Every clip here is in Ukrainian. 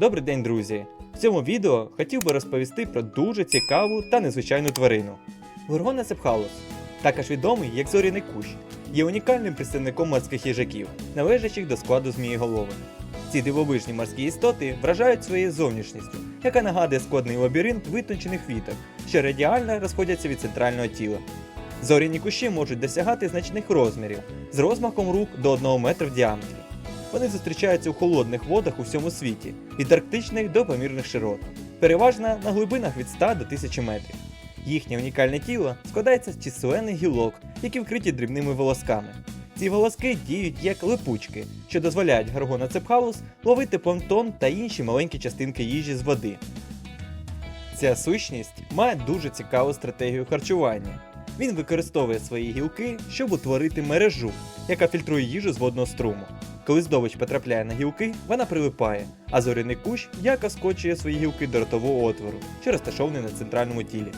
Добрий день, друзі! В цьому відео хотів би розповісти про дуже цікаву та незвичайну тварину. Горгона цепхалус, також відомий як зоряний кущ, є унікальним представником морських їжаків, належачих до складу змієголових. Ці дивовижні морські істоти вражають своєю зовнішністю, яка нагадує складний лабіринт витончених віток, що радіально розходяться від центрального тіла. Зоряні кущі можуть досягати значних розмірів з розмахом рук до 1 метра в діаметрі. Вони зустрічаються у холодних водах у всьому світі, від арктичних до помірних широт, переважно на глибинах від 100 до 1000 метрів. Їхнє унікальне тіло складається з численних гілок, які вкриті дрібними волосками. Ці волоски діють як липучки, що дозволяють гаргоноцепхалус ловити планктон та інші маленькі частинки їжі з води. Ця сущність має дуже цікаву стратегію харчування. Він використовує свої гілки, щоб утворити мережу, яка фільтрує їжу з водного струму. Коли здобич потрапляє на гілки, вона прилипає, а зоряний кущ яко скочує свої гілки до ротового отвору, що розташований на центральному тілі.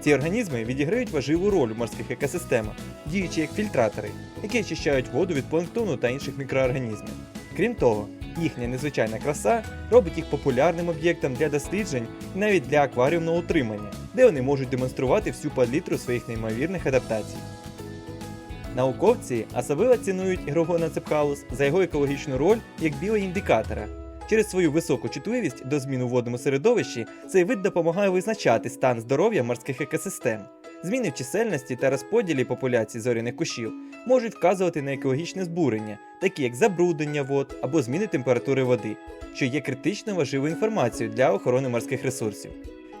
Ці організми відіграють важливу роль у морських екосистемах, діючи як фільтратори, які очищають воду від планктону та інших мікроорганізмів. Крім того, їхня незвичайна краса робить їх популярним об'єктом для досліджень і навіть для акваріумного утримання, де вони можуть демонструвати всю палітру своїх неймовірних адаптацій. Науковці особливо цінують ігрогона цепхалус за його екологічну роль як біоіндикатора. Через свою високу чутливість до змін у водному середовищі цей вид допомагає визначати стан здоров'я морських екосистем. Зміни в чисельності та розподілі популяцій зоряних кущів можуть вказувати на екологічне збурення, такі як забруднення вод або зміни температури води, що є критично важливою інформацією для охорони морських ресурсів.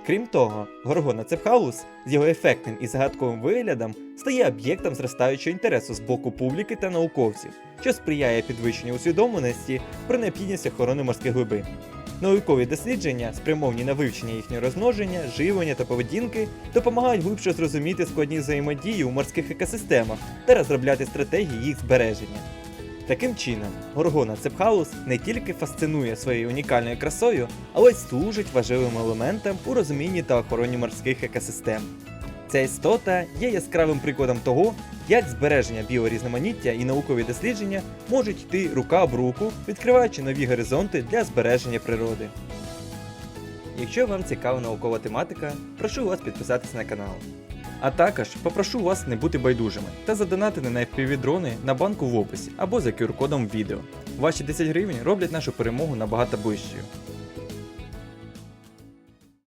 Крім того, горгона цепхаус з його ефектним і загадковим виглядом стає об'єктом зростаючого інтересу з боку публіки та науковців, що сприяє підвищенню усвідомленості про необхідність охорони морських глибин. Наукові дослідження, спрямовані на вивчення їхнього розмноження, живлення та поведінки, допомагають глибше зрозуміти складні взаємодії у морських екосистемах та розробляти стратегії їх збереження. Таким чином, горгона цепхаус не тільки фасцинує своєю унікальною красою, але й служить важливим елементом у розумінні та охороні морських екосистем. Ця істота є яскравим прикладом того, як збереження біорізноманіття і наукові дослідження можуть йти рука об руку, відкриваючи нові горизонти для збереження природи. Якщо вам цікава наукова тематика, прошу вас підписатися на канал. А також попрошу вас не бути байдужими та задонатити на FPV дрони на банку в описі або за QR-кодом в відео. Ваші 10 гривень роблять нашу перемогу набагато ближчою.